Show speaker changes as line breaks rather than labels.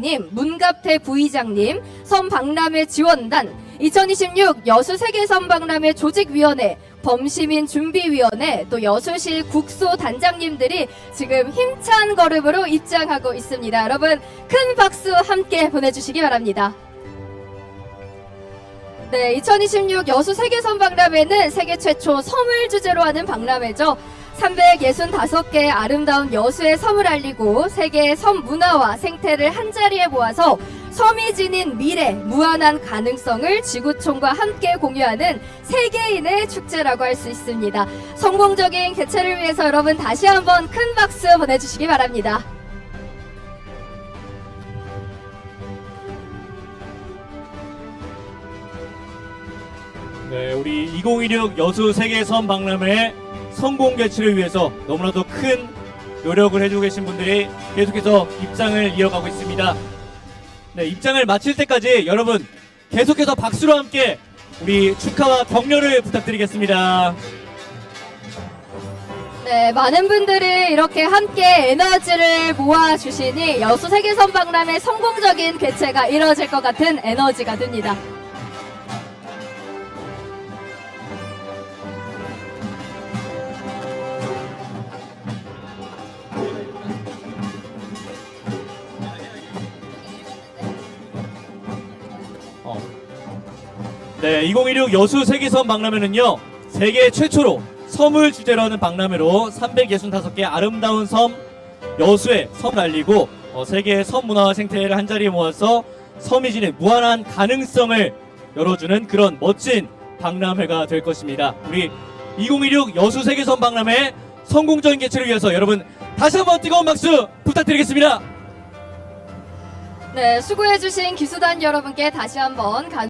님, 문갑태 부의장님, 선박람회 지원단, 2026 여수 세계 선박람회 조직위원회, 범시민 준비위원회, 또 여수시 국소 단장님들이 지금 힘찬 걸음으로 입장하고 있습니다. 여러분 큰 박수 함께 보내주시기 바랍니다. 네, 2026 여수 세계 선박람회는 세계 최초 섬을 주제로 하는 박람회죠. 365개의 아름다운 여수의 섬을 알리고 세계의 섬 문화와 생태를 한자리에 모아서 섬이 지닌 미래, 무한한 가능성을 지구촌과 함께 공유하는 세계인의 축제라고 할 수 있습니다. 성공적인 개최를 위해서 여러분 다시 한번 큰 박수 보내주시기 바랍니다.
네, 우리 2016 여수 세계섬 박람회 성공 개최를 위해서 너무나도 큰 노력을 해주고 계신 분들이 계속해서 입장을 이어가고 있습니다. 네, 입장을 마칠 때까지 여러분 계속해서 박수로 함께 우리 축하와 격려를 부탁드리겠습니다.
네, 많은 분들이 이렇게 함께 에너지를 모아주시니 여수 세계선 박람회 성공적인 개최가 이뤄질 것 같은 에너지가 듭니다.
네, 2016 여수 세계섬 박람회는요, 세계 최초로 섬을 주제로 하는 박람회로 365개 아름다운 섬, 여수의 섬을 알리고, 어, 세계의 섬 문화와 생태를 한자리에 모아서 섬이 지닌 무한한 가능성을 열어주는 그런 멋진 박람회가 될 것입니다. 우리 2016 여수 세계섬 박람회 성공적인 개최를 위해서 여러분 다시 한번 뜨거운 박수 부탁드리겠습니다.
네, 수고해주신 기수단 여러분께 다시 한번 감